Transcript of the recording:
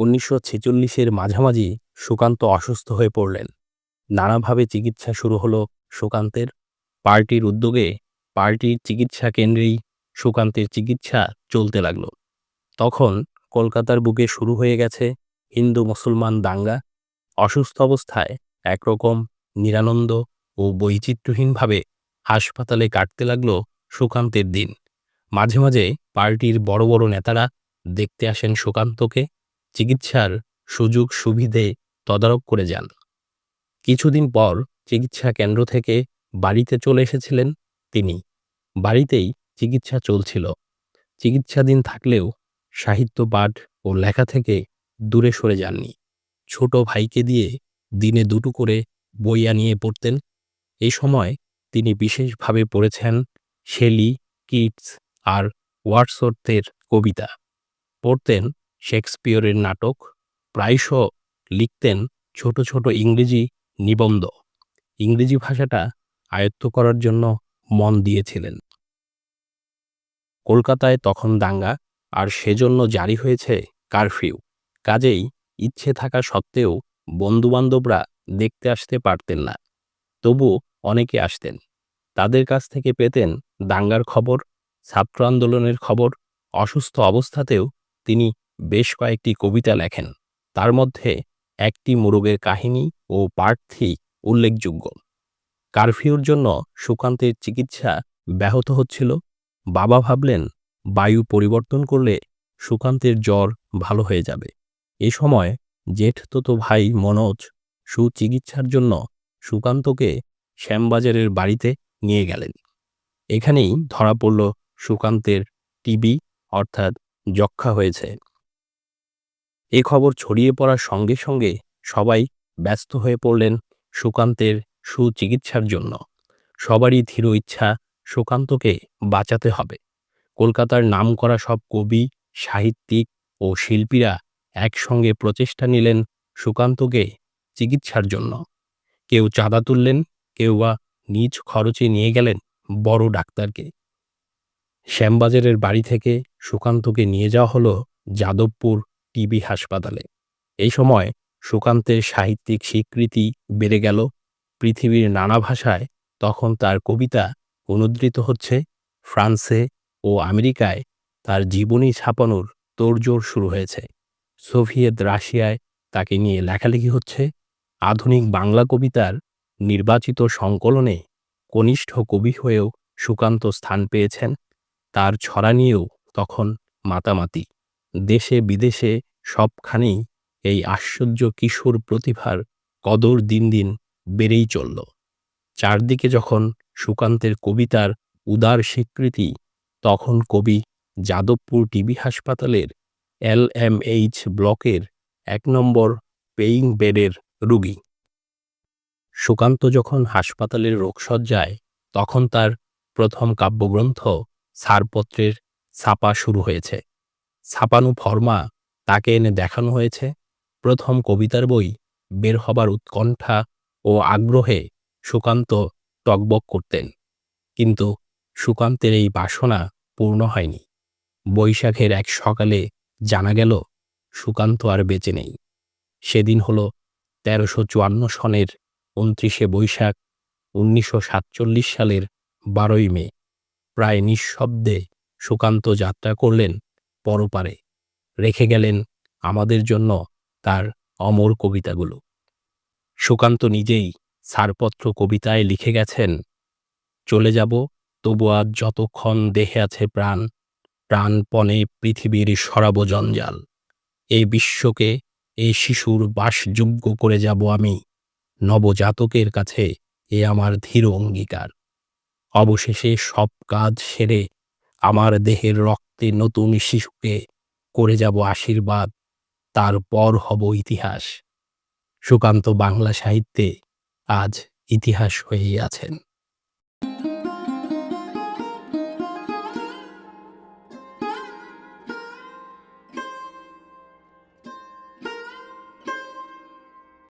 উনিশশো ছেচল্লিশের মাঝামাঝি সুকান্ত অসুস্থ হয়ে পড়লেন। নানাভাবে চিকিৎসা শুরু হলো সুকান্তের। পার্টির উদ্যোগে পার্টির চিকিৎসা কেন্দ্রেই সুকান্তের চিকিৎসা চলতে লাগল। তখন কলকাতার বুকে শুরু হয়ে গেছে হিন্দু মুসলমান দাঙ্গা। অসুস্থ অবস্থায় একরকম নিরানন্দ ও বৈচিত্র্যহীনভাবে হাসপাতালে কাটতে লাগল সুকান্তের দিন। মাঝে মাঝে পার্টির বড় বড় নেতারা দেখতে আসেন সুকান্তকে। চিকিৎসার সুযোগ সুবিধে তদারক করে যান। কিছুদিন পর চিকিৎসা কেন্দ্র থেকে বাড়িতে চলে এসেছিলেন তিনি। বাড়িতেই চিকিৎসা চলছিল। চিকিৎসাধীন থাকলেও সাহিত্য পাঠ ও লেখা থেকে দূরে সরে যাননি। ছোট ভাইকে দিয়ে দিনে দুটো করে বই আনিয়ে পড়তেন। এই সময় তিনি বিশেষভাবে পড়েছেন শেলি, কিটস আর ওয়াটসওয়ার্থের কবিতা। পড়তেন শেক্সপিয়রের নাটক প্রায়শ লিখতেন ছোট ছোট ইংরেজি নিবন্ধ। ইংরেজি ভাষাটা আয়ত্ত করার জন্য মন দিয়েছিলেন। কলকাতায় তখন দাঙ্গা, আর সেজন্য জারি হয়েছে কারফিউ। কাজেই ইচ্ছে থাকা সত্ত্বেও বন্ধুবান্ধবরা দেখতে আসতে পারতেন না। তবু অনেকে আসতেন। তাদের কাছ থেকে পেতেন দাঙ্গার খবর, ছাত্র আন্দোলনের খবর, অসুস্থ অবস্থাতেও তিনি বেশ কয়েকটি কবিতা লেখেন। তার মধ্যে একটি মুরগের কাহিনী ও প্রার্থী উল্লেখযোগ্য। কারফিউর জন্য সুকান্তের চিকিৎসা ব্যাহত হচ্ছিল। বাবা ভাবলেন, বায়ু পরিবর্তন করলে সুকান্তের জ্বর ভালো হয়ে যাবে। এ সময় জেঠততো ভাই মনোজ সুচিকিৎসার জন্য সুকান্তকে শ্যামবাজারের বাড়িতে নিয়ে গেলেন। এখানেই ধরা পড়ল সুকান্তের টিবি, অর্থাৎ যক্ষা হয়েছে। এ খবর ছড়িয়ে পড়ার সঙ্গে সঙ্গে সবাই ব্যস্ত হয়ে পড়লেন সুকান্তের সুচিকিৎসার জন্য। সবারই ধীর ইচ্ছা সুকান্তকে বাঁচাতে হবে। কলকাতার নামকরা সব কবি, সাহিত্যিক ও শিল্পীরা একসঙ্গে প্রচেষ্টা নিলেন সুকান্তকে চিকিৎসার জন্য। কেউ চাঁদা তুললেন, কেউ বা নিজ খরচে নিয়ে গেলেন বড় ডাক্তারকে। শ্যামবাজারের বাড়ি থেকে সুকান্তকে নিয়ে যাওয়া হলো যাদবপুর টিবি হাসপাতালে। এই সময় সুকান্তের সাহিত্যিক স্বীকৃতি বেড়ে গেল। পৃথিবীর নানা ভাষায় তখন তার কবিতা অনুদ্রিত হচ্ছে। ফ্রান্সে ও আমেরিকায় তার জীবনী ছাপানোর তোড়জোড় শুরু হয়েছে। সোভিয়েত রাশিয়ায় তাকে নিয়ে লেখালেখি হচ্ছে। আধুনিক বাংলা কবিতার নির্বাচিত সংকলনে কনিষ্ঠ কবি হয়েও সুকান্ত স্থান পেয়েছেন। তার ছড়া নিয়েও তখন মাতামাতি। দেশে বিদেশে সবখানেই এই আশ্চর্য কিশোর প্রতিভার কদর দিন দিন বেড়েই চলল। চারদিকে যখন সুকান্তের কবিতার উদার স্বীকৃতি, তখন কবি যাদবপুর টিবি হাসপাতালের এল এম এইচ ব্লকের এক নম্বর পেইং বেডের রুগী। সুকান্ত যখন হাসপাতালের রোগসজ্জায় তখন তার প্রথম কাব্যগ্রন্থ ছাড়পত্রের ছাপা শুরু হয়েছে। ছাপানো ফর্মা তাকে এনে দেখানো হয়েছে। প্রথম কবিতার বই বের হবার উৎকণ্ঠা ও আগ্রহে সুকান্ত টকবক করতেন। কিন্তু সুকান্তের এই বাসনা পূর্ণ হয়নি। বৈশাখের এক সকালে জানা গেল, সুকান্ত আর বেঁচে নেই। সেদিন হল তেরোশো চুয়ান্ন সনের উনত্রিশে বৈশাখ, উনিশশো সাতচল্লিশ সালের বারোই মে। প্রায় নিঃশব্দে সুকান্ত যাত্রা করলেন পরপারে রেখে গেলেন আমাদের জন্য তার অমর কবিতাগুলো। সুকান্ত নিজেই ছাড়পত্র কবিতায় লিখে গেছেন, চলে যাব তবু আজ যতক্ষণ দেহে আছে প্রাণ, প্রাণপণে পৃথিবীর সরাব জঞ্জাল। এই বিশ্বকে এই শিশুর বাসযোগ্য করে যাব আমি, নবজাতকের কাছে এ আমার ধীর অঙ্গীকার। অবশেষে সব কাজ সেরে আমার দেহের রক্তে নতুন শিশুকে করে যাব আশীর্বাদ, তারপর হব ইতিহাস। সুকান্ত বাংলা সাহিত্যে আজ ইতিহাস হয়েই আছেন।